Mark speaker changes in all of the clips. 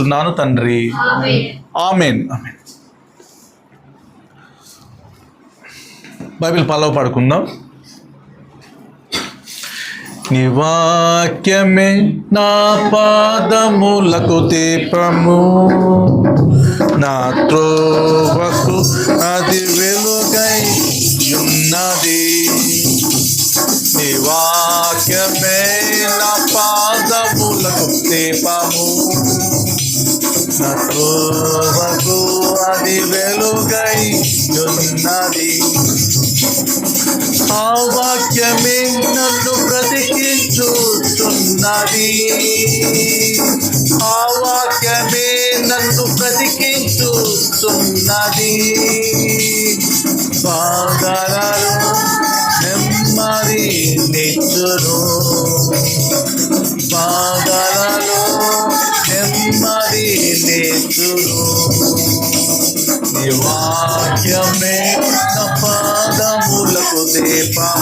Speaker 1: వేడుకుంటున్నాను తండ్రి. Amen. Bible Pallava పడుకుందాం. నీ వాక్యమే నా పాదములకు దీపము. నా త్రోవకు అది వెలుగై ఉన్నది. నీ వాక్యమే నా పాదములకు దీపము. త్రోవకు అది వెలుగై ఉన్నది. ఆ వాక్యమే నన్ను బ్రతికించుచున్నది ఆ వాక్యమే నన్ను బ్రతికించుచున్నది బాధలలో నెమ్మది నిచ్చును బాధలలో నీ వాక్యమే నా పాదములకు దీపం.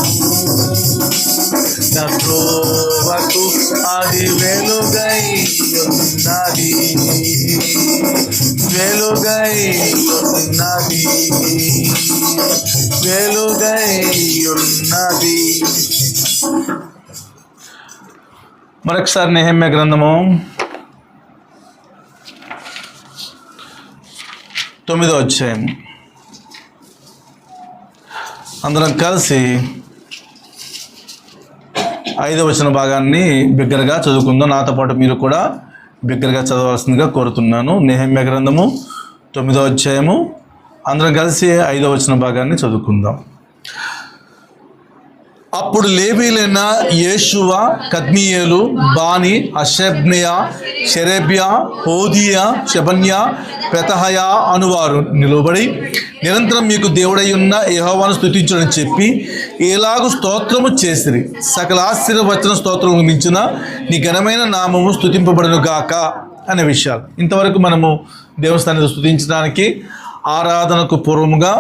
Speaker 1: నా త్రోవకు అది వెలుగై ఉన్నది. వెలుగై ఉన్నది. వెలుగై ఉన్నది. మరొకసారి నేహమ్య గ్రంథము తొమ్మిదో అధ్యాయం. అందరం కలిసి ఐదో వచ్చిన భాగాన్ని బిగ్గరగా చదువుకుందాం. నాతో పాటు మీరు కూడా బిగ్గరగా చదవాల్సిందిగా కోరుతున్నాను. నేహమ్య గ్రంథము తొమ్మిదో అధ్యాయము. అందరం కలిసి ఐదో వచ్చిన భాగాన్ని చదువుకుందాం. అప్పుడు లేవీలైన యేషువ కద్మియేలు బాని అషబ్నియ షెరెబ్యా హోదియా శబన్యా పెతహయా అనువారు నిలబడి నిరంతరం మీకు దేవుడై ఉన్న యెహోవాను స్థుతించడని చెప్పి ఎలాగూ స్తోత్రము చేసిరి. సకల ఆశీర్వచన స్తోత్రము మించిన నీ ఘనమైన నామము స్థుతింపబడను గాక అనే విషయాలు. ఇంతవరకు మనము దేవస్థానాన్ని స్థుతించడానికి ఆరాధనకు పూర్వముగా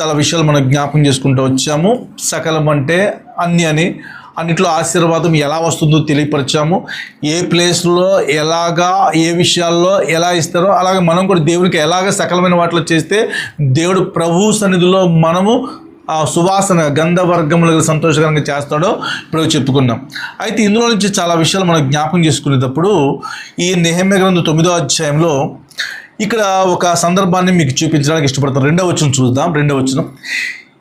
Speaker 1: చాలా విషయాలు మనం జ్ఞాపకం చేసుకుంటూ వచ్చాము. సకలం అంటే అన్ని అని అన్నిట్లో ఆశీర్వాదం ఎలా వస్తుందో తెలియపరిచాము. ఏ ప్లేస్లో ఎలాగా ఏ విషయాల్లో ఎలా ఇస్తారో అలాగే మనం కూడా దేవునికి ఎలాగ సకలమైన వాటిలో చేస్తే దేవుడు ప్రభు సన్నిధిలో మనము ఆ సువాసన గంధవర్గములు సంతోషకరంగా చేస్తాడో ఇప్పుడు చెప్పుకున్నాం. అయితే ఇందులో నుంచి చాలా విషయాలు మనం జ్ఞాపకం చేసుకునేటప్పుడు ఈ నెహమ్య గ్రంథం తొమ్మిదో అధ్యాయంలో ఇక్కడ ఒక సందర్భాన్ని మీకు చూపించడానికి ఇష్టపడతాను రెండవ వచ్చిన చూద్దాం. రెండవ వచ్చిన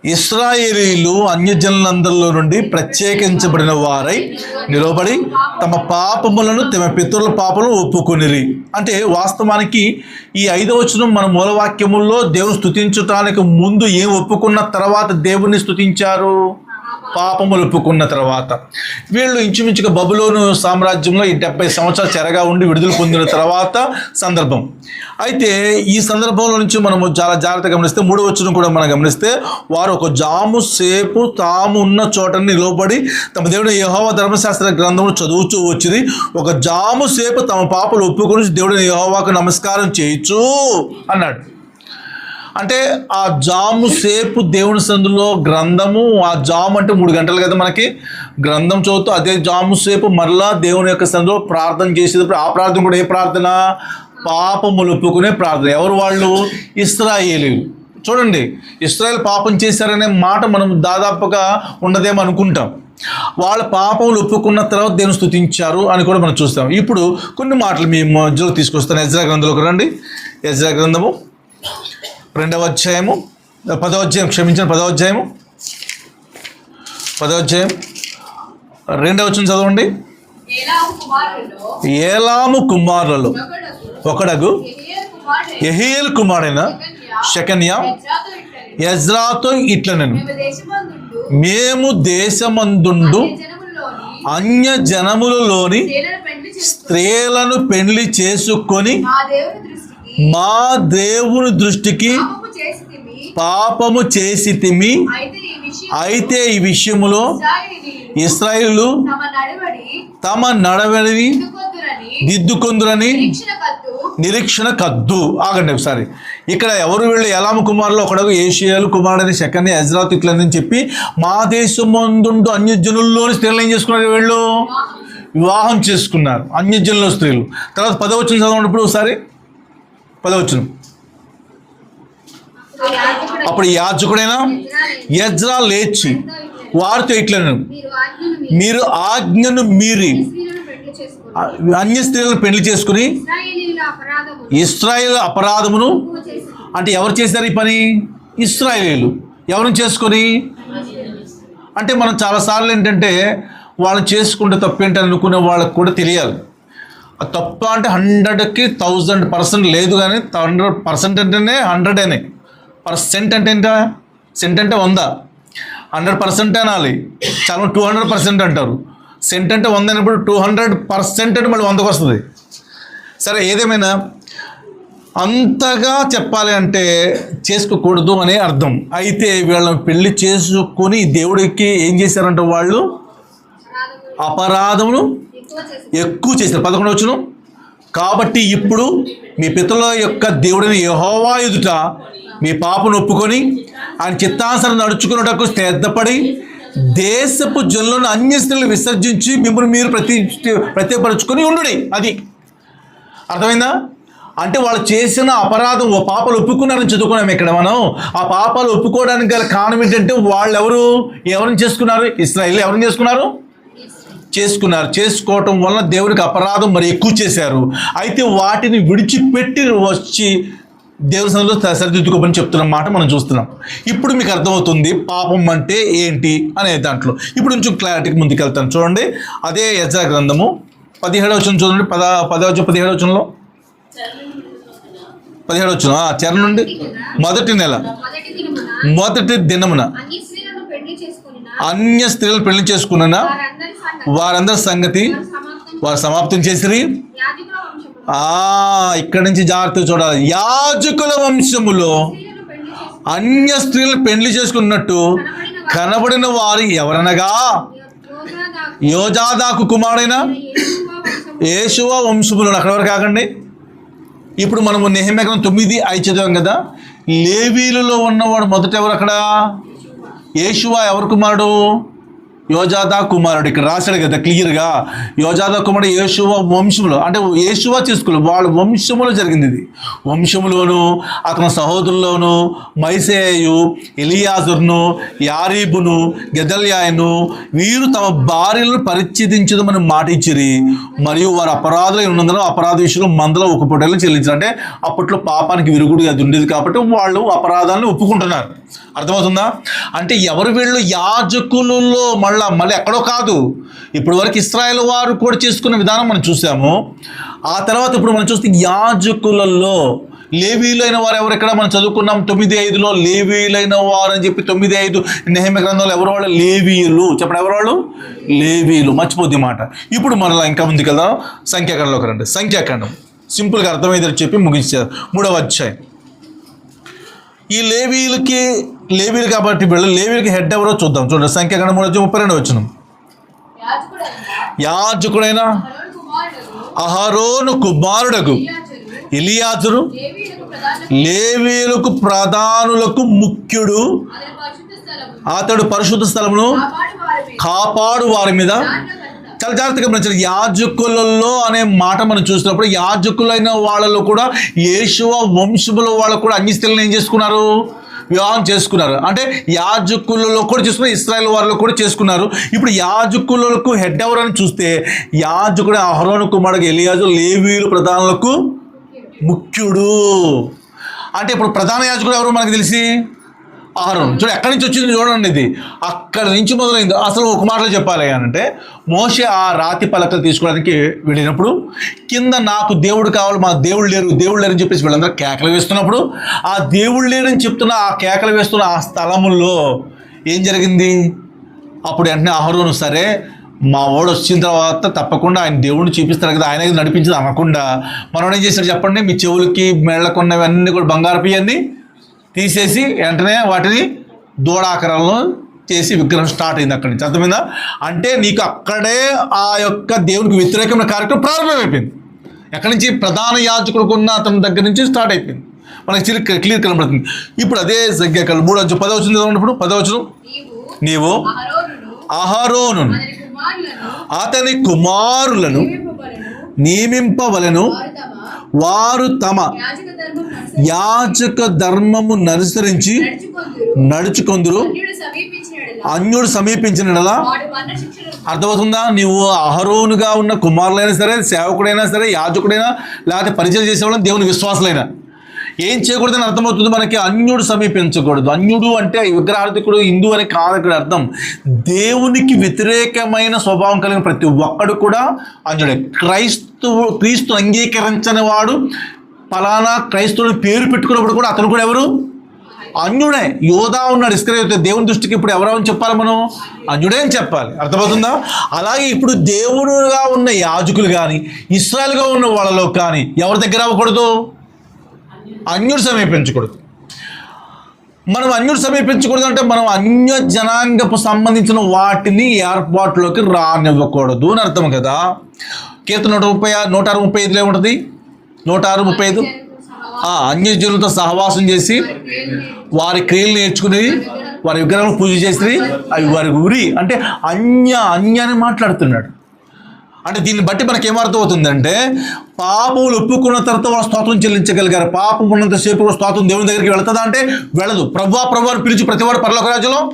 Speaker 1: ఇస్రాయేలీలు అన్యజనులందరిలో నుండి ప్రత్యేకించబడిన వారై నిలబడి తమ పాపములను తమ పితరుల పాపములను ఒప్పుకొనిరి. అంటే వాస్తవానికి ఈ ఐదవ వచనం మన మూలవాక్యముల్లో దేవుని స్థుతించటానికి ముందు ఏం ఒప్పుకున్న తర్వాత దేవుణ్ణి స్థుతించారు? పాపములు ఒప్పుకున్న తర్వాత వీళ్ళు ఇంచుమించుగా బబులోను సామ్రాజ్యంలో ఈ డెబ్బై సంవత్సరాలు చెరగా ఉండి విడుదల పొందిన తర్వాత సందర్భం. అయితే ఈ సందర్భంలో నుంచి మనము చాలా జాగ్రత్తగా గమనిస్తే మూడో వచ్చిన కూడా మనం గమనిస్తే వారు ఒక జాము సేపు తాము ఉన్న చోటని నిలబడి తమ దేవుడు యహోవ ధర్మశాస్త్ర గ్రంథంలో చదువుతూ వచ్చింది ఒక జాము సేపు తమ పాపలు ఒప్పుకొని దేవుడిని యహోవాకు నమస్కారం చేయొచ్చు అన్నాడు. అంటే ఆ జాము సేపు దేవుని సందులో గ్రంథము ఆ జాము అంటే మూడు గంటలు కదా మనకి? గ్రంథం చదువుతూ అదే జాము సేపు మరలా దేవుని యొక్క సందులో ప్రార్థన చేసేటప్పుడు ఆ ప్రార్థన కూడా ఏ ప్రార్థన? పాపములు ఒప్పుకునే ప్రార్థన. ఎవరు వాళ్ళు? ఇస్రాయేలీలు. చూడండి ఇస్రాయల్ పాపం చేశారనే మాట మనం దాదాపుగా ఉండదేమో అనుకుంటాం. వాళ్ళ పాపములు ఒప్పుకున్న తర్వాత దేవుని స్థుతించారు అని కూడా మనం చూస్తాం. ఇప్పుడు కొన్ని మాటలు మీ మధ్యలో తీసుకొస్తాను. ఎజ్రా గ్రంథంలోకి రండి. ఎజ్రా గ్రంథము రెండవ అధ్యాయము పదవాధ్యాయం క్షమించిన పదవ అధ్యాయము. రెండవ వచ్చిన చదవండి.
Speaker 2: ఏలాము కుమారులలో
Speaker 1: ఒకడగు
Speaker 2: యెహీయేలు
Speaker 1: కుమారైన షకన్య
Speaker 2: యజ్రాతో ఇట్లనెను.
Speaker 1: నేను
Speaker 2: మేము దేశమందుండు
Speaker 1: అన్య జనములలోని
Speaker 2: స్త్రీలను పెండ్లి
Speaker 1: స్త్రీలను పెళ్ళి చేసుకొని
Speaker 2: మా దేవుని దృష్టికి పాపము చేసి
Speaker 1: తిమి
Speaker 2: అయితే ఈ విషయం
Speaker 1: అయితే ఈ విషయములో
Speaker 2: ఇశ్రాయేలీయులు
Speaker 1: ఇస్రాయిలు
Speaker 2: తమ నడవడి
Speaker 1: తమ నడవడిని దిద్దుకొందురని
Speaker 2: నిరీక్షణ కద్దు
Speaker 1: ఆగండి ఒకసారి ఇక్కడ ఎవరు వీళ్ళు ఎలామ కుమారులు? ఒకడగు ఏషియాలు కుమారుడని శకని ఎజ్రాత్ ఇట్లని చెప్పి మా దేశం ముందుండు అన్యజనుల్లోని స్త్రీలు ఏం చేసుకున్నారు వీళ్ళు? వివాహం చేసుకున్నారు. అన్యజనుల స్త్రీలు. తర్వాత పదవచనం చదవనప్పుడు ఒకసారి. పదవచ్చును. అప్పుడు యాజకుడైనా యజ్రా లేచి వారితో ఇట్లను
Speaker 2: మీరు ఆజ్ఞను
Speaker 1: మీరు ఆజ్ఞను మీరి అన్య స్త్రీలను పెళ్ళి చేసుకుని ఇస్రాయేల్ అపరాధమును అంటే ఎవరు చేశారు ఈ పని? ఇస్రాయేలీలు ఎవరిని చేసుకొని? అంటే మనం చాలాసార్లు ఏంటంటే వాళ్ళు చేసుకుంటే తప్పేంటని అనుకునే వాళ్ళకు కూడా తెలియాలి. తప్పు అంటే హండ్రెడ్కి థౌజండ్ పర్సెంట్ లేదు కానీ హండ్రెడ్ పర్సెంట్ అంటేనే హండ్రెడ్ అని పర్సెంట్ అంటే ఏంటా సెంట్ అంటే వంద. హండ్రెడ్ పర్సెంట్ అనాలి. చాలా టూ హండ్రెడ్ పర్సెంట్ అంటారు. సెంట్ అంటే వంద అయినప్పుడు టూ హండ్రెడ్ పర్సెంట్ అంటే మళ్ళీ వందకు వస్తుంది. సరే ఏదేమైనా అంతగా చెప్పాలి అంటే చేసుకోకూడదు అనే అర్థం. అయితే వీళ్ళని పెళ్ళి చేసుకొని దేవుడికి ఏం చేశారంటే వాళ్ళు? అపరాధమును
Speaker 2: ఎక్కువ
Speaker 1: చేసిన పదకొండు వచ్చును. కాబట్టి ఇప్పుడు మీ పితల యొక్క దేవుడిని యహోవా ఎదుట మీ పాపను ఒప్పుకొని ఆయన చిత్తానుసరం నడుచుకున్నటకు శ్రద్ధపడి దేశపు జనులను అన్య స్త్రీలు విసర్జించి మిమ్మల్ని మీరు ప్రతి ప్రత్యేకపరుచుకొని ఉండుడి. అది. అర్థమైందా? అంటే వాళ్ళు చేసిన అపరాధం ఓ పాపలు ఒప్పుకున్నారని చదువుకున్నాం ఇక్కడ మనం. ఆ పాపాలు ఒప్పుకోవడానికి గల కారణం ఏంటంటే వాళ్ళు ఎవరు ఎవరిని చేసుకున్నారు? ఇస్రాయిల్ ఎవరిని చేసుకున్నారు? చేసుకున్నారు. చేసుకోవటం వలన దేవునికి అపరాధం మరి ఎక్కువ చేశారు. అయితే వాటిని విడిచిపెట్టి వచ్చి దేవుని సన్నిధిలో సరిదిద్దుకోమని చెప్తున్న మాట మనం చూస్తున్నాం. ఇప్పుడు మీకు అర్థమవుతుంది పాపం అంటే ఏంటి అనే దాంట్లో. ఇప్పుడు కొంచెం క్లారిటీకి ముందుకెళ్తాను. చూడండి అదే యజ్రా గ్రంథము పదిహేడవ వచనం చూడండి. పద పదవచ్చు పదిహేడవ వచనంలో? పదిహేడు వచ్చిన చెర నుండి? మొదటి నెల.
Speaker 2: మొదటి దినమున
Speaker 1: మొదటి దినమున
Speaker 2: అన్ని స్త్రీలను పెళ్ళి చేసుకుని
Speaker 1: అన్య స్త్రీలు పెళ్ళి చేసుకున్న
Speaker 2: వారందరి సంగతి.
Speaker 1: వారు సమాప్తం చేసిరి. ఇక్కడి నుంచి జాగ్రత్తగా చూడాలి. యాజకుల వంశములో అన్య స్త్రీలు పెళ్ళి చేసుకున్నట్టు కనబడిన వారు ఎవరనగా? యోజాదాకు కుమారుడైన
Speaker 2: యేషువ
Speaker 1: వంశములు అక్కడ వరకు కాకండి ఇప్పుడు మనము నెహమెగ్రం తొమ్మిది ఐదు చదివాం కదా. లేవీలలో ఉన్నవాడు మొదట ఎవరు అక్కడ? యేషువ ఎవరి కుమారుడు? యోజాదా కుమారుడు. ఇక్కడ రాశాడు కదా క్లియర్గా. యోజాదా కుమారుడు యేషువ వంశములు అంటే యేషువ తీసుకులు వాళ్ళ వంశములో జరిగింది ఇది. వంశములోను అతని సహోదరుల్లోను మైసేయు ఎలియాజుర్ను యారీబును గెదల్యాయను వీరు తమ భార్యలను పరిచ్ఛేదించదమని మాట ఇచ్చిరి. మరియు వారు అపరాధులు ఉన్నందున అపరాధ విషయంలో మందలో ఒక పూటలు చెల్లించారు. అంటే అప్పట్లో పాపానికి విరుగుడు అది ఉండేది కాబట్టి వాళ్ళు అపరాధాలను ఒప్పుకుంటున్నారు. అర్థమవుతుందా? అంటే ఎవరు వీళ్ళు యాజకులలో మళ్ళా మళ్ళీ ఎక్కడో కాదు. ఇప్పుడు వరకు ఇస్రాయల్ వారు కూడా చేసుకున్న విధానం మనం చూసాము. ఆ తర్వాత ఇప్పుడు మనం చూస్తే యాజకులలో లేవీలైన వారు ఎవరు? ఎక్కడ మనం చదువుకున్నాం? తొమ్మిది ఐదులో లేవీలైన వారు అని చెప్పి తొమ్మిది ఐదు నేమ గ్రంథంలో ఎవరు వాళ్ళు? లేవీలు చెప్పండి ఎవరు వాళ్ళు? లేవీలు మర్చిపోద్ది మాట. ఇప్పుడు మనలా ఇంకా ముందుకు వెళ్దాం సంఖ్యాఖండంలోకి రండి. సంఖ్యాకండం సింపుల్గా అర్థమైందని చెప్పి ముగించారు మూడవ అధ్యాయం. ఈ లేవీలకి లేవీలు కాబట్టి వీళ్ళు లేవీలకి హెడ్ ఎవరో చూద్దాం. చూడండి సంఖ్యాఖండం మూడు ముప్పై రెండు వచ్చిన.
Speaker 2: యాజకుడైన? అహరోను
Speaker 1: కుమారుడకు.
Speaker 2: ఇలియాజురు
Speaker 1: లేవీలకు ప్రధానులకు ముఖ్యుడు. అతడు పరిశుద్ధ స్థలమును
Speaker 2: కాపాడు
Speaker 1: వారి
Speaker 2: మీద.
Speaker 1: చాలా జాగ్రత్తగా గమనించాలి యాజకులలో అనే మాట మనం చూసినప్పుడు యాజకులైన వాళ్ళలో కూడా యేషువ వంశముల వాళ్ళు కూడా అన్ని స్త్రీలను ఏం చేసుకున్నారు? వివాహం చేసుకున్నారు. అంటే యాజకులలో కూడా చేసుకున్నారు ఇస్రాయల్ వారిలో కూడా చేసుకున్నారు. ఇప్పుడు యాజకులకు హెడ్ ఎవరని చూస్తే యాజకుడు అహరోను కుమారుడు ఎలియాజు లేవీలు ప్రధానులకు ముఖ్యుడు. అంటే ఇప్పుడు ప్రధాన యాజకుడు ఎవరు మనకు తెలిసి? ఆహారం చూడు ఎక్కడి నుంచి వచ్చింది చూడండి ఇది. అక్కడి నుంచి మొదలైంది. అసలు ఒక మాటలో చెప్పాలి అని అంటే మోసే ఆ రాతి పలకలు తీసుకోవడానికి వెళ్ళినప్పుడు కింద నాకు దేవుడు కావాలి మా దేవుడు లేరు దేవుడు లేరు చెప్పేసి వీళ్ళందరూ కేకలు వేస్తున్నప్పుడు ఆ దేవుడు లేరని చెప్తున్న ఆ కేకలు వేస్తున్న ఆ స్థలముల్లో ఏం జరిగింది? అప్పుడు వెంటనే అహరోను సరే మా వాడు వచ్చిన తర్వాత తప్పకుండా ఆయన దేవుడిని చూపిస్తారు కదా ఆయన నడిపించింది అనకుండా. మనం ఏం చేశాడు చెప్పండి? మీ చెవులకి మెళ్ళకున్నవి అన్నీ కూడా బంగారపు అన్నీ తీసేసి వెంటనే వాటిని దూడాకారంలో చేసి విగ్రహం స్టార్ట్ అయింది అక్కడి నుంచి. అర్థమైందా? అంటే నీకు అక్కడే ఆ యొక్క దేవునికి వ్యతిరేకమైన కార్యక్రమం ప్రారంభమైపోయింది. ఎక్కడి నుంచి? ప్రధాన యాజకుడికి ఉన్న అతని దగ్గర నుంచి స్టార్ట్ అయిపోయింది. మనకి క్లియర్ క్లియర్ కనబడుతుంది. ఇప్పుడు అదే సంఖ్యాకాలు. మూడు వచ్చి పదవచనం చదవండి పదవచనం
Speaker 2: నీవు
Speaker 1: నీవు అహరోను
Speaker 2: అతని కుమారులను
Speaker 1: నియమింపవలను.
Speaker 2: వారు తమ
Speaker 1: యాచక
Speaker 2: యాజక అనుసరించి
Speaker 1: ధర్మము ననుసరించి
Speaker 2: నడుచుకొందురు. అన్యుడు సమీపించిన
Speaker 1: అర్థమవుతుందా నీవు అహరోనుగా ఉన్న కుమారులైనా సరే సేవకుడైనా సరే యాజకుడైనా లేకపోతే పరిచయం చేసేవాళ్ళని దేవుని విశ్వాసులైనా ఏం చేయకూడదని అర్థమవుతుంది? మనకి అన్యుడు సమీపించకూడదు. అన్యుడు అంటే విగ్రహార్థికుడు హిందూ అని కాదు ఇక్కడ అర్థం. దేవునికి వ్యతిరేకమైన స్వభావం కలిగిన ప్రతి ఒక్కడు కూడా అన్యుడే. క్రైస్తవు క్రీస్తు అంగీకరించని వాడు ఫలానా క్రైస్తవుని పేరు పెట్టుకున్నప్పుడు కూడా అతను కూడా ఎవరు? అన్యుడే. యోధా ఉన్నాడు ఇస్కరేత దేవుని దృష్టికి ఇప్పుడు ఎవరని చెప్పాలి మనం? అన్యుడే అని చెప్పాలి. అర్థమవుతుందా? అలాగే ఇప్పుడు దేవుడుగా ఉన్న యాజకులు కానీ ఇస్రాయల్గా ఉన్న వాళ్ళలో కానీ ఎవరి దగ్గర అవ్వకూడదు? అన్యుడు సమీపించకూడదు. మనం అన్యుడు సమీపించకూడదు అంటే మనం అన్య జనాంగపు సంబంధించిన వాటిని ఏర్పాటులోకి రానివ్వకూడదు అని అర్థం కదా. కీర్తన నూట ముప్పై నూట అరవై ముప్పై ఐదులో ఏముంటుంది? నూట ఆరు ముప్పై ఐదు? ఆ, అన్యజనులతో సహవాసం చేసి వారి క్రియలు నేర్చుకుని వారి విగ్రహాలు పూజ చేసి అవి వారి గురి అంటే అన్య అన్య అని మాట్లాడుతున్నాడు. అంటే దీన్ని బట్టి మనకి ఏమర్థం అవుతుందంటే పాపములు ఒప్పుకున్న తర్వాత వాళ్ళు స్తోత్రం చెల్లించగలిగారు. పాపం ఉన్నంతసేపు కూడా స్తోత్రం దేవుని దగ్గరికి వెళుతుందా అంటే వెళ్ళదు. ప్రభా ప్రభు పిలిచి ప్రతివాడు పరలోక రాజ్యంలో?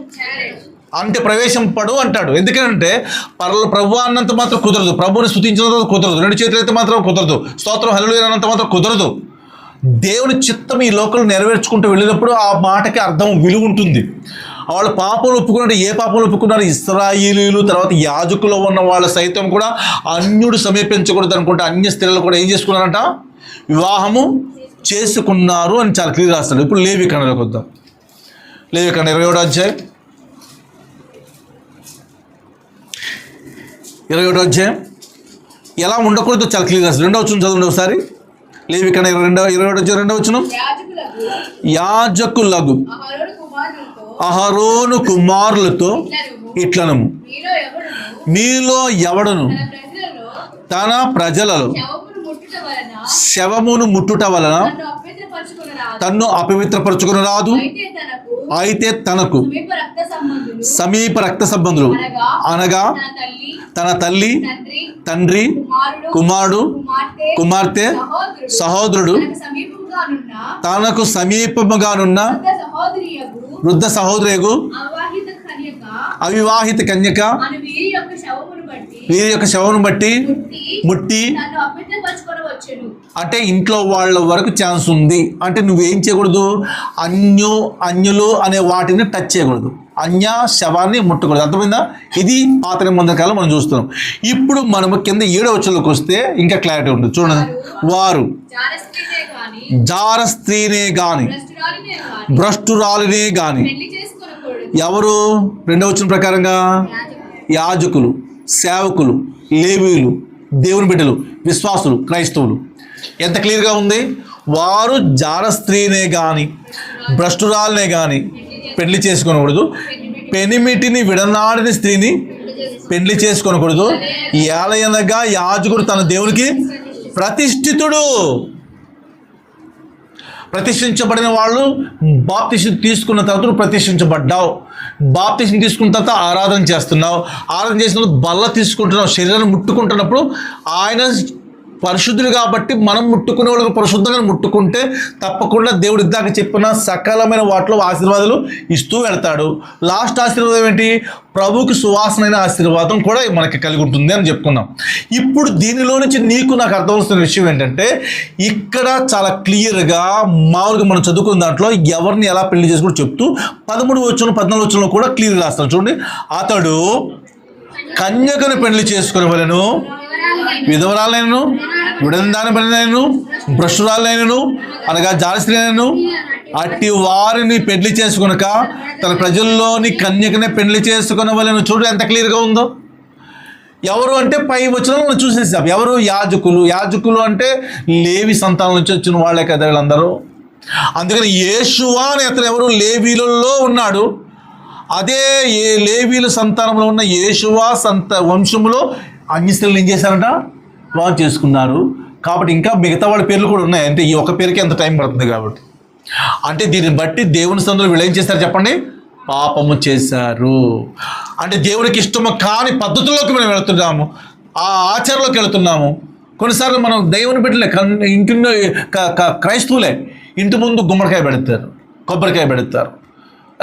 Speaker 1: అంటే ప్రవేశం పడు అంటాడు. ఎందుకంటే పర్ల ప్రభు అన్నంత మాత్రం కుదరదు. ప్రభుని స్థుతించినంత కుదరదు. రెండు చేతులు అయితే మాత్రం కుదరదు. స్తోత్రం హల్లు అన్నంత మాత్రం కుదరదు. దేవుని చిత్తం ఈ లోకలు నెరవేర్చుకుంటూ వెళ్ళినప్పుడు ఆ మాటకి అర్థం విలువ ఉంటుంది. వాళ్ళు పాపలు ఒప్పుకున్నట్టు ఏ పాపలు ఒప్పుకున్నారు? ఇస్రాయిలీలు తర్వాత యాజకులు ఉన్న వాళ్ళ సైతం కూడా అన్యుడు సమీపించకూడదు అనుకుంటే అన్య స్త్రీలు కూడా ఏం చేసుకున్నారంట? వివాహము చేసుకున్నారు అని చాలా క్లియర్ రాస్తాడు ఇప్పుడు లేవి కన్నడకు వద్దాం. లేవి కన్న ఇరవై ఒకటో అధ్యాయం. ఇరవై ఒకటో అధ్యాయం. ఎలా ఉండకూడదు చాలా క్లియర్ రాస్తాడు రెండో వచ్చిన చదవండి ఒకసారి. లేవి కన్న ఇరవై రెండో ఇరవై ఒకటో అధ్యాయం రెండో వచ్చిన యాజకులగు.
Speaker 2: అహరోను కుమారులతో ఇట్లనుము. మీలో ఎవడును? తన ప్రజలలో శవమును ముట్టుట వలన.
Speaker 1: తన్ను అపవిత్రపరచుకుని రాదు.
Speaker 2: అయితే తనకు సమీప రక్త సంబంధులు. అనగా తన తల్లి తండ్రి కుమారుడు కుమార్తె సహోదరుడు. తనకు సమీపముగానున్న వృద్ధ
Speaker 1: సహోదరేగు
Speaker 2: అవివాహిత కన్యక వీరి యొక్క శవమును బట్టి ముట్టి
Speaker 1: అంటే ఇంట్లో వాళ్ళ వరకు ఛాన్స్ ఉంది. అంటే నువ్వేం చేయకూడదు? అన్యు అన్యులు అనే వాటిని టచ్ చేయకూడదు. అన్య శవాన్ని ముట్టకూడదు అర్థమైందా? ఇది పాత నిబంధన కాలం మనం చూస్తున్నాం. ఇప్పుడు మనము కింద ఏడో వచ్చలోకి వస్తే ఇంకా క్లారిటీ ఉంటుంది. చూడండి. వారు జార స్త్రీనే గాని
Speaker 2: భ్రష్టురాలినే గాని
Speaker 1: ఎవరు? రెండో వచ్చిన ప్రకారంగా యాజకులు సేవకులు లేవీలు దేవుని బిడ్డలు విశ్వాసులు క్రైస్తవులు. ఎంత క్లియర్గా ఉంది? వారు జార స్త్రీనే కానీ భ్రష్టురాలనే కానీ పెళ్ళి చేసుకోనకూడదు. పెనిమిటిని విడనాడిన స్త్రీని పెళ్ళి చేసుకోనకూడదు. ఏలయనగా యాజకుడు తన దేవునికి ప్రతిష్ఠితుడు. ప్రతిష్ఠించబడిన వాళ్ళు బాప్తిషన్ తీసుకున్న తర్వాత ప్రతిష్ఠించబడ్డావు. బాప్తిషన్ తీసుకున్న తర్వాత ఆరాధన చేస్తున్నావు. ఆరాధన చేసినప్పుడు బల్ల తీసుకుంటున్నావు. శరీరాన్ని ముట్టుకుంటున్నప్పుడు ఆయన పరిశుద్ధులు కాబట్టి మనం ముట్టుకునే వాళ్ళకి పరిశుద్ధంగా ముట్టుకుంటే తప్పకుండా దేవుడు ఇద్దాక చెప్పిన సకలమైన వాటిలో ఆశీర్వాదాలు ఇస్తూ వెళ్తాడు. లాస్ట్ ఆశీర్వాదం ఏంటి? ప్రభువుకి సువాసనైన ఆశీర్వాదం కూడా మనకి కలిగి ఉంటుంది అని చెప్పుకున్నాం ఇప్పుడు దీనిలో నుంచి నీకు నాకు అర్థమవుతున్న విషయం ఏంటంటే ఇక్కడ చాలా క్లియర్గా మామూలుగా మనం చదువుకున్న దాంట్లో ఎవరిని ఎలా పెళ్ళి చేసుకుంటూ చెప్తూ పదమూడు వచ్చిన పద్నాలుగు వచ్చిన కూడా క్లియర్ రాస్తాడు. చూడండి. అతడు కన్యకను పెళ్ళి చేసుకునే వాళ్ళను విధవరాలైనను విడందాని పనినైనను భ్రష్టురాలైనను అనగా జాలస్త్రీనను అట్టి వారిని పెళ్ళి చేసుకునక తన ప్రజల్లోని కన్యకనే పెళ్ళి చేసుకున్న వాళ్ళని చూడు ఎంత క్లియర్గా ఉందో. ఎవరు అంటే పై వచ్చిన మనం చూసేసాం. ఎవరు? యాజకులు. యాజకులు అంటే లేవి సంతానం నుంచి వచ్చిన వాళ్ళే కదా వీళ్ళందరూ. అందుకని యేషువా అని అతను ఎవరు? లేవీలలో ఉన్నాడు. అదే ఏ లేవీల సంతానంలో ఉన్న యేషువా సంత వంశంలో అన్ని స్త్రీలు ఏం చేశారంట? వివాహం చేసుకున్నారు. కాబట్టి ఇంకా మిగతా వాళ్ళ పేర్లు కూడా ఉన్నాయి. అంటే ఈ ఒక పేరుకి ఎంత టైం పడుతుంది కాబట్టి. అంటే దీన్ని బట్టి దేవుని సందులో వీళ్ళు ఏం చేశారు చెప్పండి? పాపము చేశారు. అంటే దేవునికి ఇష్టము కాని పద్ధతుల్లోకి మనం వెళుతున్నాము. ఆ ఆచారంలోకి వెళుతున్నాము. కొన్నిసార్లు మనం దేవుని బిడ్డలే కన్ ఇంటిలో క్రైస్తవులే ఇంటి ముందు గుమ్మడికాయ పెడతారు కొబ్బరికాయ పెడతారు.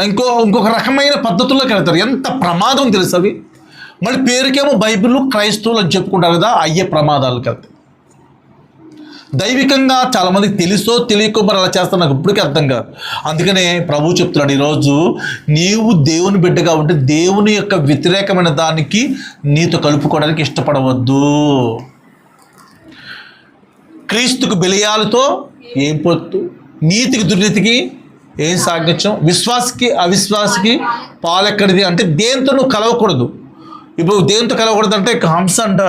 Speaker 1: ఇంకో ఇంకొక రకమైన పద్ధతుల్లోకి వెళ్తారు. ఎంత ప్రమాదం తెలుసు అవి? మళ్ళీ పేరుకేమో బైబిల్ క్రైస్తవులు అని చెప్పుకుంటారు కదా అయ్యే ప్రమాదాలు కలిపి దైవికంగా చాలామందికి తెలుసో తెలియకో మరి అలా చేస్తా నాకు ఇప్పటికీ అర్థం కాదు. అందుకనే ప్రభు చెప్తున్నాడు ఈరోజు నీవు దేవుని బిడ్డగా ఉంటే దేవుని యొక్క వ్యతిరేకమైన దానికి నీతో కలుపుకోవడానికి ఇష్టపడవద్దు. క్రీస్తుకు బెలియాలతో ఏం పొత్తు? నీతికి దుర్నీతికి ఏం సాగించం విశ్వాసకి అవిశ్వాసకి పాలెక్కడిది? అంటే దేంతో నువ్వు కలవకూడదు. ఇప్పుడు దేంతో కలవకూడదంటే హంస అంట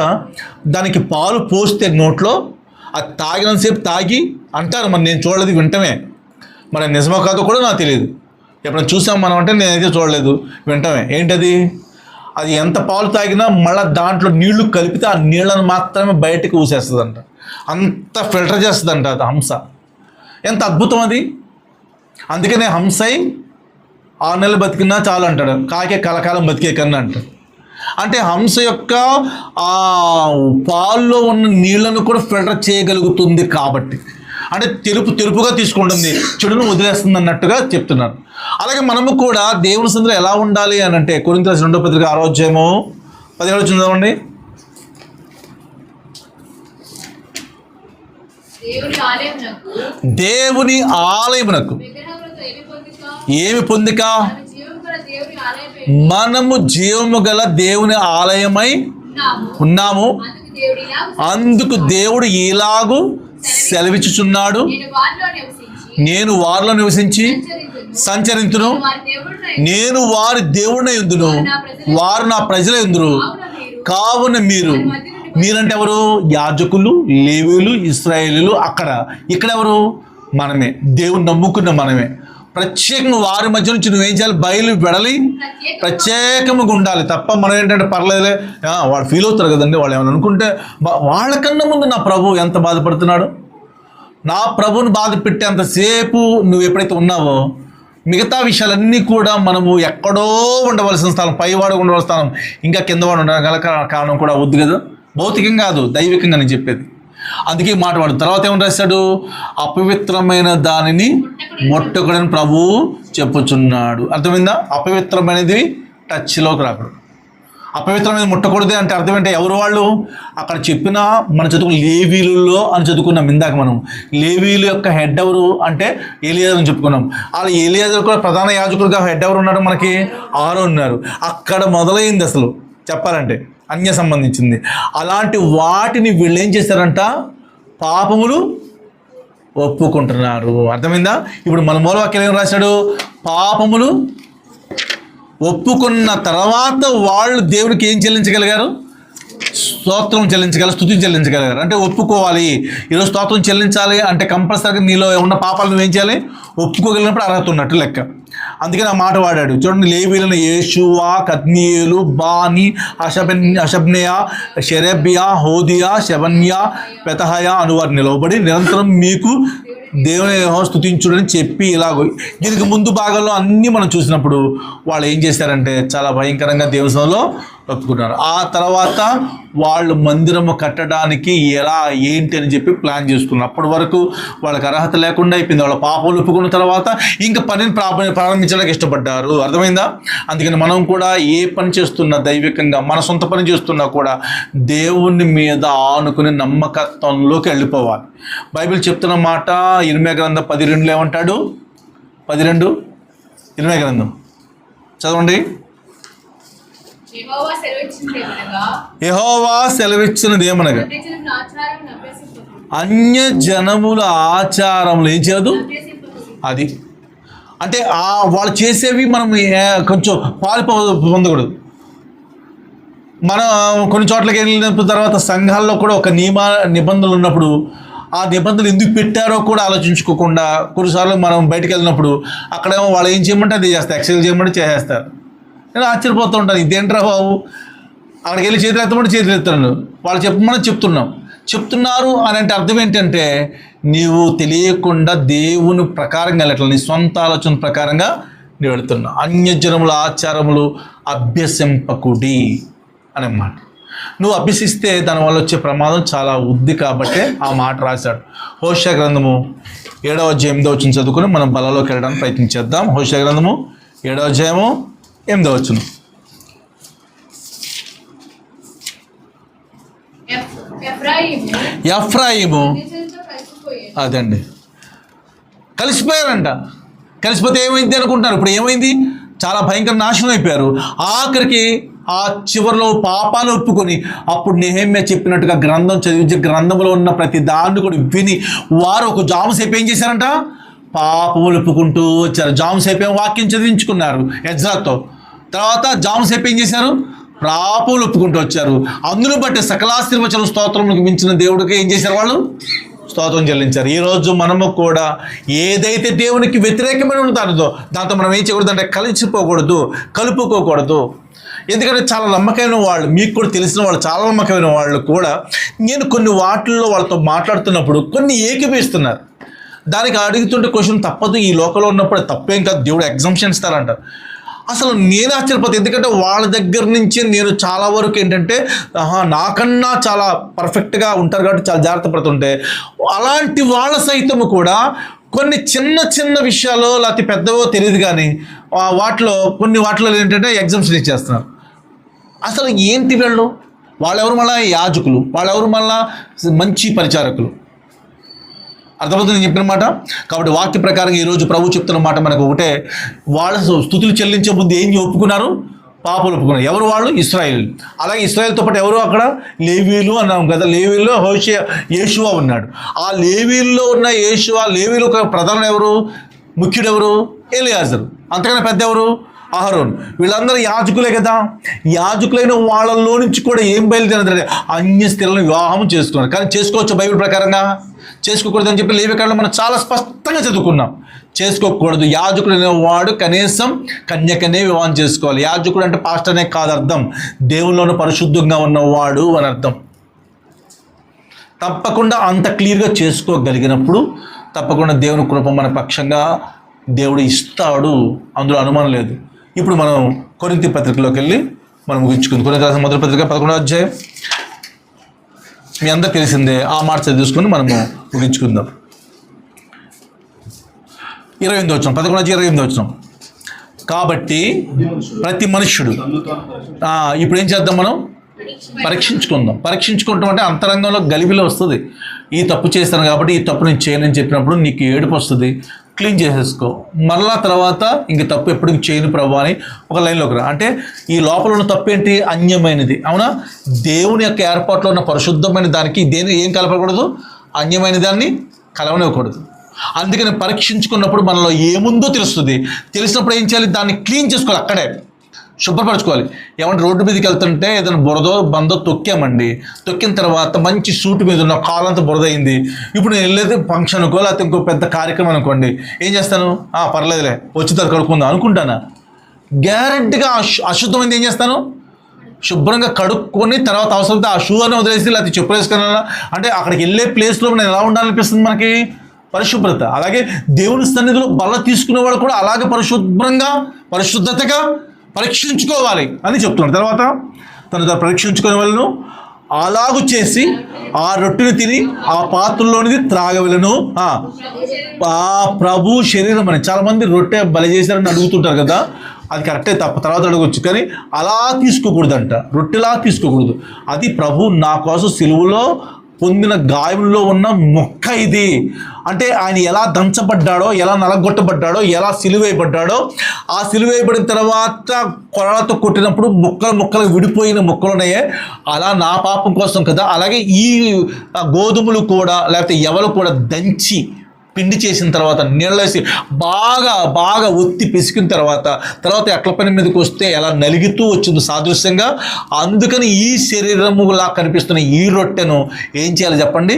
Speaker 1: దానికి పాలు పోస్తే నోట్లో అది తాగినంతసేపు తాగి అంటారు మరి నేను చూడలేదు వింటమే. మరి నిజమో కాదో కూడా నాకు తెలియదు. ఎప్పుడైనా చూసాం మనం అంటే నేనైతే చూడలేదు వింటమే. ఏంటది? అది ఎంత పాలు తాగినా మళ్ళీ దాంట్లో నీళ్ళు కలిపితే ఆ నీళ్ళను మాత్రమే బయటకు ఊసేస్తుందంట. అంత ఫిల్టర్ చేస్తుందంట అది హంస. ఎంత అద్భుతం అది. అందుకనే హంసై ఆరు నెలలు బతికినా చాలు అంటాడు. కాకే కలకాలం బతికే కన్నా అంటాడు. అంటే హంస యొక్క ఆ పాల్లో ఉన్న నీళ్ళను కూడా ఫిల్టర్ చేయగలుగుతుంది కాబట్టి. అంటే తెలుపు తెలుపుగా తీసుకుంటుంది. చెడును వదిలేస్తుంది అన్నట్టుగా చెప్తున్నాను అలాగే మనము కూడా దేవుని సందులో ఎలా ఉండాలి అని అంటే కొరింత రెండో పత్రిక ఆరోగ్యము పదిహేడు చూద్దామండి
Speaker 2: దేవుని ఆలయమునకు
Speaker 1: దేవుని ఆలయమునకు
Speaker 2: విగ్రహములతో ఏమి పొందుక
Speaker 1: ఏమి పొందిక? మనము జీవము గల దేవుని ఆలయమై
Speaker 2: ఉన్నాము. అందుకు దేవుడు
Speaker 1: ఇలాగూ సెలవిచ్చుచున్నాడు.
Speaker 2: నేను వారిలో నివసించి
Speaker 1: సంచరించును నేను వారి దేవుడిని ఎందును? వారు నా ప్రజల ఎందురు?
Speaker 2: కావున మీరు
Speaker 1: కావున మీరు మీరంటే ఎవరు? యాజకులు లేవీలు ఇస్రాయేలీలు అక్కడ. ఇక్కడ ఎవరు? మనమే. దేవుని నమ్ముకున్న మనమే. ప్రత్యేకంగా వారి మధ్య నుంచి నువ్వేం చేయాలి? బయలు వెడలి ప్రత్యేకంగా ఉండాలి. తప్ప మనం ఏంటంటే పర్లేదులే. వాళ్ళు వాడు ఫీల్ అవుతారు కదండి. వాళ్ళు ఏమైనా అనుకుంటే వాళ్ళకన్నా ముందు నా ప్రభు ఎంత బాధపడుతున్నాడు? నా ప్రభుని బాధ పెట్టేంతసేపు నువ్వు ఎప్పుడైతే ఉన్నావో మిగతా విషయాలన్నీ కూడా మనము ఎక్కడో ఉండవలసిన స్థలం పైవాడు ఉండవలసిన స్థానం ఇంకా కిందవాడు ఉండగల కారణం కూడా వద్దు కదా? భౌతికంగా కాదు దైవికంగా నేను చెప్పేది. అందుకే మాట వాడు. తర్వాత ఏమని రాశాడు? అపవిత్రమైన దానిని మొట్టకుడని ప్రభువు చెప్పుచున్నాడు. అర్థమైందా? అపవిత్రమైనది టచ్లోకి రాకూడదు. అపవిత్రమైన ముట్టకూడదు అంటే అర్థం ఏంటి? ఎవరు వాళ్ళు? అక్కడ చెప్పిన మన చదువుకున్న లేవీలులో అని చదువుకున్నాం ఇందాక మనం. లేవీలు యొక్క హెడ్ ఎవరు అంటే ఏలియాజర్ అని చెప్పుకున్నాం. అలా ఏలియాజర్ కూడా ప్రధాన యాజకుడిగా హెడ్ ఎవరు ఉన్నారు మనకి? ఆరు ఉన్నారు. అక్కడ మొదలైంది అసలు. చెప్పాలంటే. అన్య సంబంధించింది. అలాంటి వాటిని వీళ్ళు ఏం చేశారంట? పాపములు ఒప్పుకుంటున్నారు. అర్థమైందా? ఇప్పుడు మన మూలవాక్యం ఏం రాశాడు? పాపములు ఒప్పుకున్న తర్వాత వాళ్ళు దేవుడికి ఏం చెల్లించగలిగారు? స్తోత్రం చెల్లించగలరు స్థుతి చెల్లించగలిగారు. అంటే ఒప్పుకోవాలి. ఈరోజు స్తోత్రం చెల్లించాలి అంటే కంపల్సరీగా నీలో ఉన్న పాపాలు నువ్వేం చేయాలి? ఒప్పుకోగలిగినప్పుడు అర్హత ఉన్నట్టు లెక్క. అందుకని ఆ మాట వాడాడు. చూడండి లేవీలను యేషువా కద్నీయులు బాని అషబన్ అషబ్నియా షెరెబియా హోదియా శబన్యా పెతహయా అనువారు నిలవబడి నిరంతరం మీకు దేవుని స్థుతించుడని చెప్పి ఇలాగ దీనికి ముందు భాగంలో అన్నీ మనం చూసినప్పుడు వాళ్ళు ఏం చేశారంటే చాలా భయంకరంగా దేవస్థానంలో ఒప్పుకున్నారు ఆ తర్వాత వాళ్ళు మందిరము కట్టడానికి ఎలా ఏంటి అని చెప్పి ప్లాన్ చేసుకున్నారు. అప్పటి వరకు వాళ్ళకి అర్హత లేకుండా అయిపోయింది. వాళ్ళ పాపం ఒప్పుకున్న తర్వాత ఇంకా పనిని ప్రారంభ ప్రారంభించడానికి ఇష్టపడ్డారు. అర్థమైందా? అందుకని మనం కూడా ఏ పని చేస్తున్నా దైవికంగా మన సొంత పని చేస్తున్నా కూడా దేవుని మీద ఆనుకుని నమ్మకత్వంలోకి వెళ్ళిపోవాలి. బైబిల్ చెప్తున్న మాట ఇనిమే గ్రంథం పది రెండులో ఏమంటాడు? పది రెండు ఇనిమే గ్రంథం. చదవండి.
Speaker 2: యెహోవా సెలవిచ్చినది ఏమనగా
Speaker 1: యెహోవా సెలవిచ్చినది ఏమనగా
Speaker 2: అన్యజనుల ఆచారమును అభ్యసింపకుడి.
Speaker 1: అన్య జనముల ఆచారములు ఏం చేయదు. అది. అంటే ఆ వాళ్ళు చేసేవి మనం కొంచెం పాలు పొందకూడదు. మనం కొన్ని చోట్లకి వెళ్ళినప్పుడు తర్వాత సంఘాల్లో కూడా ఒక నియమ నిబంధనలు ఉన్నప్పుడు ఆ నిబంధనలు ఎందుకు పెట్టారో కూడా ఆలోచించుకోకుండా కొన్నిసార్లు మనం బయటికి వెళ్ళినప్పుడు అక్కడేమో వాళ్ళు ఏం చేయమంటే అది చేస్తారు. ఎక్సైజ్ చేయమంటే చేసేస్తారు. నేను ఆశ్చర్యపోతూ ఉంటాను ఇదేంట్రా బాబు? అక్కడికి వెళ్ళి చేతులు ఎత్తమంటే చేతులు ఎత్తాను వాళ్ళు చెప్పమని చెప్తున్నాం. చెప్తున్నారు అని అంటే అర్థం ఏంటంటే నీవు తెలియకుండా దేవుని ప్రకారంగా వెళ్ళట్లేదు నీ సొంత ఆలోచన ప్రకారంగా నేను వెళుతున్నావు. అన్యజనముల ఆచారములు అభ్యసింపకుడి అనే మాట. నువ్వు అభ్యసిస్తే దానివల్ల వచ్చే ప్రమాదం చాలా ఉంది కాబట్టే ఆ మాట రాశాడు. హోష గ్రంథము ఏడవ అధ్యాయం ఎనిమిదవ వచ్చిన చదువుకుని మనం బలలోకి వెళ్ళడానికి ప్రయత్నించేద్దాం హోష గ్రంథము ఏడవ అధ్యాయము ఎనిమిదవ వచ్చును
Speaker 2: ఎఫ్- ఎఫ్రాయిము.
Speaker 1: అదండి. కలిసిపోయారంట. కలిసిపోతే ఏమైంది అనుకుంటున్నారు? ఇప్పుడు ఏమైంది? చాలా భయంకర నాశనం అయిపోయారు. ఆఖరికి ఆ చివరిలో పాపాలు ఒప్పుకొని అప్పుడు నెహమ్య చెప్పినట్టుగా గ్రంథం చదివించి గ్రంథంలో ఉన్న ప్రతి దాన్ని కూడా విని వారు ఒక జాము సేపు ఏం చేశారంట? పాపములు ఒప్పుకుంటూ వచ్చారు. జాము సేపు ఏమో వాక్యం చదివించుకున్నారు? ఎజ్రాతో తర్వాత జాంసేపు ఏం చేశారు? పాపములు ఒప్పుకుంటూ వచ్చారు. అందును బట్టి సకలాశీర్వచన స్తోత్రములకు మించిన దేవుడికి ఏం చేశారు వాళ్ళు? స్తోత్రం చెల్లించారు. ఈరోజు మనము కూడా ఏదైతే దేవునికి వ్యతిరేకమైన ఉంటుందో దాంతో మనం ఏం చేయకూడదు అంటే కలిసిపోకూడదు కలుపుకోకూడదు. ఎందుకంటే చాలా నమ్మకమైన వాళ్ళు మీకు కూడా తెలిసిన వాళ్ళు చాలా నమ్మకమైన వాళ్ళు కూడా నేను కొన్ని వాటిల్లో వాళ్ళతో మాట్లాడుతున్నప్పుడు కొన్ని ఏకీపిస్తున్నారు దానికి అడుగుతుంటే క్వశ్చన్ తప్పదు. ఈ లోకంలో ఉన్నప్పుడు తప్పేం కాదు. దేవుడు ఎగ్జామ్షన్ ఇస్తారంటారు అసలు నేను ఆశ్చర్యపోతే. ఎందుకంటే వాళ్ళ దగ్గర నుంచి నేను చాలా వరకు ఏంటంటే నాకన్నా చాలా పర్ఫెక్ట్గా ఉంటారు కాబట్టి చాలా జాగ్రత్త పడుతుంటే అలాంటి వాళ్ళ సైతము కూడా కొన్ని చిన్న చిన్న విషయాలు లేకపోతే పెద్దవో తెలియదు కానీ వాటిలో కొన్ని వాటిలో ఏంటంటే ఎగ్జామ్షన్ ఇచ్చేస్తున్నారు అసలు ఏంటి వీళ్ళు? వాళ్ళెవరు మళ్ళా యాజకులు? వాళ్ళెవరు మళ్ళా మంచి పరిచారకులు? అర్థమవుతుంది చెప్పిన మాట? కాబట్టి వాక్య ప్రకారం ఈరోజు ప్రభు చెప్తున్న మాట మనకు ఒకటే. వాళ్ళ స్థుతులు చెల్లించే ముందు ఏం ఒప్పుకున్నారు? పాపలు ఒప్పుకున్నారు. ఎవరు వాళ్ళు? ఇస్రాయేల్. అలాగే ఇస్రాయిల్తో పాటు ఎవరు అక్కడ? లేవీలు అన్నాం కదా. లేవీల్లో హోషియా యేషువా ఉన్నాడు. ఆ లేవీల్లో ఉన్న యేషువా లేవీలు ఒక ప్రధాన ఎవరు? ముఖ్యుడు ఎవరు? ఏలియాజరు అంతకన్నా పెద్ద ఎవరు? ఆహరోన్ వీళ్ళందరూ యాజకులే కదా. యాజకులైన వాళ్ళలో నుంచి కూడా ఏం బయలుదేరిందంటే అన్య స్త్రీలను వివాహం చేసుకున్నారు. కానీ చేసుకోవచ్చు బైబిల్ ప్రకారంగా? చేసుకోకూడదు అని చెప్పి లేవికాలంలో మనం చాలా స్పష్టంగా చదువుకున్నాం. చేసుకోకూడదు. యాజకుడు అనేవాడు కనీసం కన్యకనే వివాహం చేసుకోవాలి. యాజకుడు అంటే పాస్టర్ అనే కాదు అర్థం. దేవుల్లోనూ పరిశుద్ధంగా ఉన్నవాడు అని అర్థం. తప్పకుండా అంత క్లియర్గా చేసుకోగలిగినప్పుడు తప్పకుండా దేవుని కృప మన పక్షంగా దేవుడు ఇస్తాడు. అందులో అనుమానం లేదు. ఇప్పుడు మనం కొరింతి పత్రికలోకి వెళ్ళి మనం ముగించుకుంది. కొన్ని రాసిన మొదటి పత్రిక పదకొండో అధ్యాయం. మీ అందరు తెలిసిందే ఆ మాట చదివేసుకుని మనము ముగించుకుందాం. ఇరవై ఎనిమిది వచ్చినాం పదకొండు వచ్చి ఇరవై ఎనిమిది వచ్చినాం కాబట్టి ప్రతి మనుష్యుడు ఇప్పుడు ఏం చేద్దాం మనం? పరీక్షించుకుందాం. పరీక్షించుకుంటాం అంటే అంతరంగంలో గలిబిలో వస్తుంది. ఈ తప్పు చేస్తాను కాబట్టి ఈ తప్పు నేను చేయనని చెప్పినప్పుడు నీకు ఏడుపు వస్తుంది. క్లీన్ చేసేసుకో. మరలా తర్వాత ఇంక తప్పు ఎప్పుడు చేయను ప్రభు అని ఒక లైన్లోకి రా. అంటే ఈ లోపల ఉన్న తప్పు ఏంటి? అన్యమైనది. అవునా? దేవుని యొక్క ఏర్పాట్లో ఉన్న పరిశుద్ధమైన దానికి దేని ఏం కలపకూడదు? అన్యమైన దాన్ని కలవనివ్వకూడదు. అందుకని పరీక్షించుకున్నప్పుడు మనలో ఏముందో తెలుస్తుంది. తెలిసినప్పుడు ఏం చేయాలి? దాన్ని క్లీన్ చేసుకోవాలి అక్కడే. శుభ్రపరచుకోవాలి. ఏమంటే రోడ్డు మీదకి వెళ్తుంటే ఏదైనా బురదో బందో తొక్కామండి. తొక్కిన తర్వాత మంచి సూట్ మీద ఉన్న కాలంతా బురద అయింది ఇప్పుడు నేను వెళ్ళేది ఫంక్షన్కో లేకపోతే ఇంకో పెద్ద కార్యక్రమం అనుకోండి. ఏం చేస్తాను? "ఆ, పర్లేదులే వచ్చి తర్వాత కడుక్కుందాం అనుకుంటానా? గ్యారెంటీగా అశుద్ధమైంది ఏం చేస్తాను? శుభ్రంగా కడుక్కొని తర్వాత అవసరమైతే ఆ షూ అని వదిలేసి లేకపోతే చెప్పు వేసుకున్నా అంటే అక్కడికి వెళ్ళే ప్లేస్లో నేను ఎలా ఉండాలనిపిస్తుంది మనకి? పరిశుభ్రత. అలాగే దేవుని సన్నిధిలో బల్ల తీసుకునేవాడు కూడా అలాగే పరిశుభ్రంగా పరిశుద్ధతగా పరీక్షించుకోవాలి అని చెప్తున్నాడు. తర్వాత తను తను పరీక్షించుకునే వాళ్ళను అలాగు చేసి ఆ రొట్టెని తిని ఆ పాత్రలోనిది త్రాగవలను. ఆ, ప్రభు శరీరం అని చాలామంది రొట్టె బలి చేశారని అడుగుతుంటారు కదా. అది కరెక్టే తప్ప తర్వాత అడగొచ్చు. కానీ అలా తీసుకోకూడదంట. రొట్టెలా తీసుకోకూడదు. అది ప్రభు నా కోసం సెలువులో పొందిన గాయంలో ఉన్న మొక్క ఇది. అంటే ఆయన ఎలా దంచబడ్డాడో ఎలా నలగొట్టబడ్డాడో ఎలా సిలువేయబడ్డాడో ఆ సిలువేయబడిన తర్వాత కొరలతో కొట్టినప్పుడు ముక్కలు ముక్కలు విడిపోయిన ముక్కలు ఉన్నాయే అలా నా పాపం కోసం కదా. అలాగే ఈ గోధుమలు కూడా లేకపోతే ఎవరు కూడా దంచి పిండి చేసిన తర్వాత నీళ్ళేసి బాగా బాగా ఒత్తి పిసికిన తర్వాత తర్వాత ఎట్ల పని మీదకి వస్తే ఎలా నలిగితూ వచ్చింది సాదృశ్యంగా అందుకని ఈ శరీరములా కనిపిస్తున్న ఈ రొట్టెను ఏం చేయాలి చెప్పండి?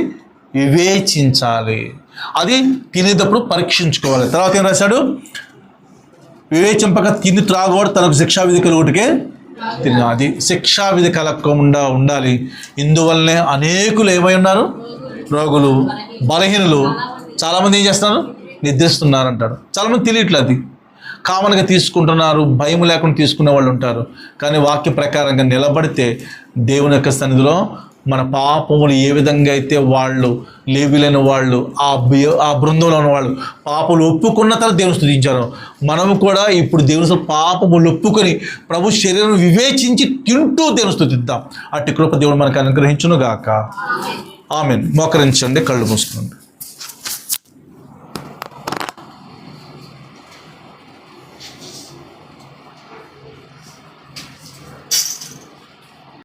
Speaker 1: వివేచించాలి. అది తినేటప్పుడు పరీక్షించుకోవాలి. తర్వాత ఏం రాశాడు? వివేచింపక తిని త్రాగోడు తనకు శిక్షా విధి కలుగుటికే తిని అది శిక్షా విధి కలగకుండా ఉండాలి. ఇందువల్లనే అనేకులు ఏమై ఉన్నారు? రోగులు బలహీనులు చాలామంది ఏం చేస్తున్నారు నిద్రిస్తున్నారు అంటాడు చాలామంది తెలియట్లేదు అది. కామన్గా తీసుకుంటున్నారు భయం లేకుండా తీసుకునే వాళ్ళు ఉంటారు. కానీ వాక్య ప్రకారంగా నిలబడితే దేవుని యొక్క సన్నిధిలో మన పాపములు ఏ విధంగా అయితే వాళ్ళు లేవిలేని వాళ్ళు ఆ ఆ బృందంలో ఉన్న వాళ్ళు పాపలు ఒప్పుకున్న తర్వాత దేవుని స్థుతించారు. మనము కూడా ఇప్పుడు దేవుని పాపములు ఒప్పుకొని ప్రభు శరీరం వివేచించి తింటూ దేవుని స్థుతిద్దాం. అట్టి కృప దేవుడు మనకు అనుగ్రహించును గాక ఆమెన్. మోకరించండి కళ్ళు మూసుకోండి.